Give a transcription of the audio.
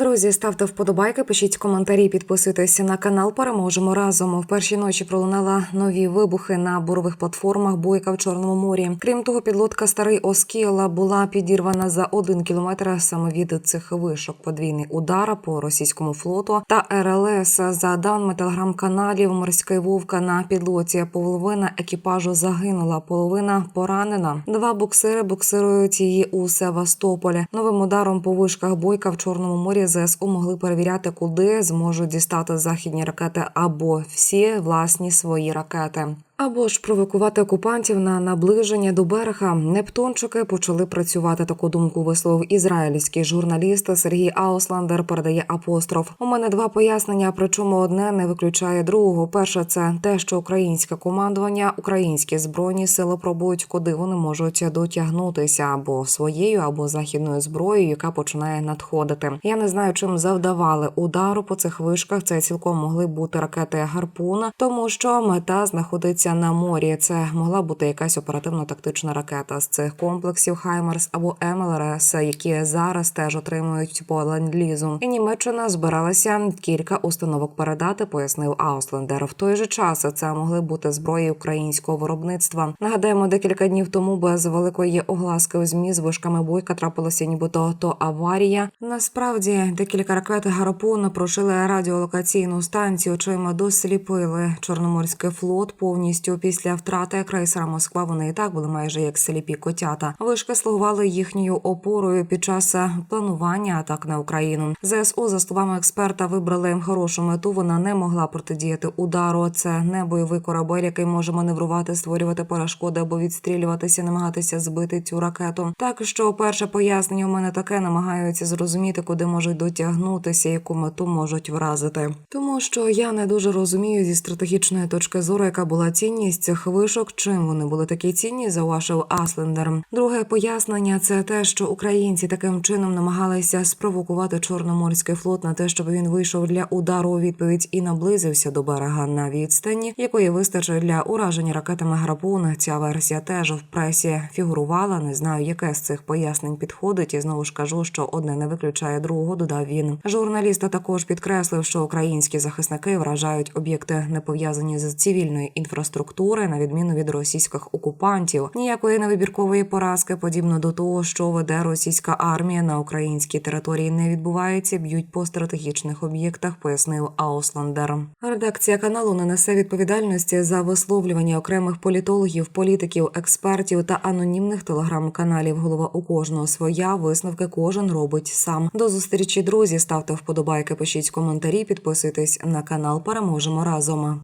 Друзі, ставте вподобайки, пишіть коментарі, підписуйтесь на канал. Переможемо разом. В першій ночі пролунала нові вибухи на бурових платформах Бойка в Чорному морі. Крім того, підлодка старий Оскіла була підірвана за один кілометр саме від цих вишок. Подвійний удар по російському флоту та РЛС. За даними телеграм-каналів, морський вовка на підлоці. Половина екіпажу загинула, половина поранена. Два буксири буксирують її у Севастополі. Новим ударом по вишках бойка в Чорному морі ЗСУ могли перевіряти, куди зможуть дістати західні ракети або всі власні свої ракети. Або ж провокувати окупантів на наближення до берега. Нептунчики почали працювати. Таку думку висловив ізраїльський журналіст Сергій Аусландер. Передає апостроф. У мене два пояснення, причому одне не виключає другого. Перше, це те, що українське командування, українські збройні сили пробують, куди вони можуть дотягнутися або своєю, або західною зброєю, яка починає надходити. Я не знаю, чим завдавали удару по цих вишках. Це цілком могли бути ракети гарпуна, тому що мета знаходиться на морі. Це могла бути якась оперативно-тактична ракета з цих комплексів Хаймерс або МЛРС, які зараз теж отримують по ленд-лізу. І Німеччина збиралася кілька установок передати, пояснив Ауслендер. В той же час це могли бути зброї українського виробництва. Нагадаємо, декілька днів тому без великої огласки у змі з вишками бойка трапилася, нібито то аварія. Насправді декілька ракет гарпун прошили радіолокаційну станцію, чим досліпили Чорноморський флот повністю після втрати крейсера Москва. Вони і так були майже як сліпі котята. Вишки слугували їхньою опорою під час планування атак на Україну. ЗСУ, за словами експерта, вибрали хорошу мету. Вона не могла протидіяти удару. Це не бойовий корабель, який може маневрувати, створювати перешкоди або відстрілюватися, намагатися збити цю ракету. Так що перше пояснення у мене таке намагаються зрозуміти, куди можуть дотягнутися, яку мету можуть вразити. Тому що я не дуже розумію зі стратегічної точки зору, яка була цінність цих вишок, чим вони були такі цінні, зауважив Аслендер. Друге пояснення це те, що українці таким чином намагалися спровокувати Чорноморський флот на те, щоб він вийшов для удару у відповідь і наблизився до берега на відстані, якої вистачить для ураження ракетами гарпун. Ця версія теж в пресі фігурувала. Не знаю, яке з цих пояснень підходить, і знову ж кажу, що одне не виключає другого. Додав він. Журналіста також підкреслив, що українські захисники вражають об'єкти, не пов'язані з цивільною інфраструктури, на відміну від російських окупантів. Ніякої невибіркової поразки, подібно до того, що веде російська армія на українській території, не відбувається. Б'ють по стратегічних об'єктах, пояснив Аусландер. Редакція каналу не несе відповідальності за висловлювання окремих політологів, політиків, експертів та анонімних телеграм-каналів. Голова у кожного своя висновки кожен робить сам. До зустрічі, друзі. Ставте вподобайки, пишіть коментарі, підписуйтесь на канал. Переможемо разом.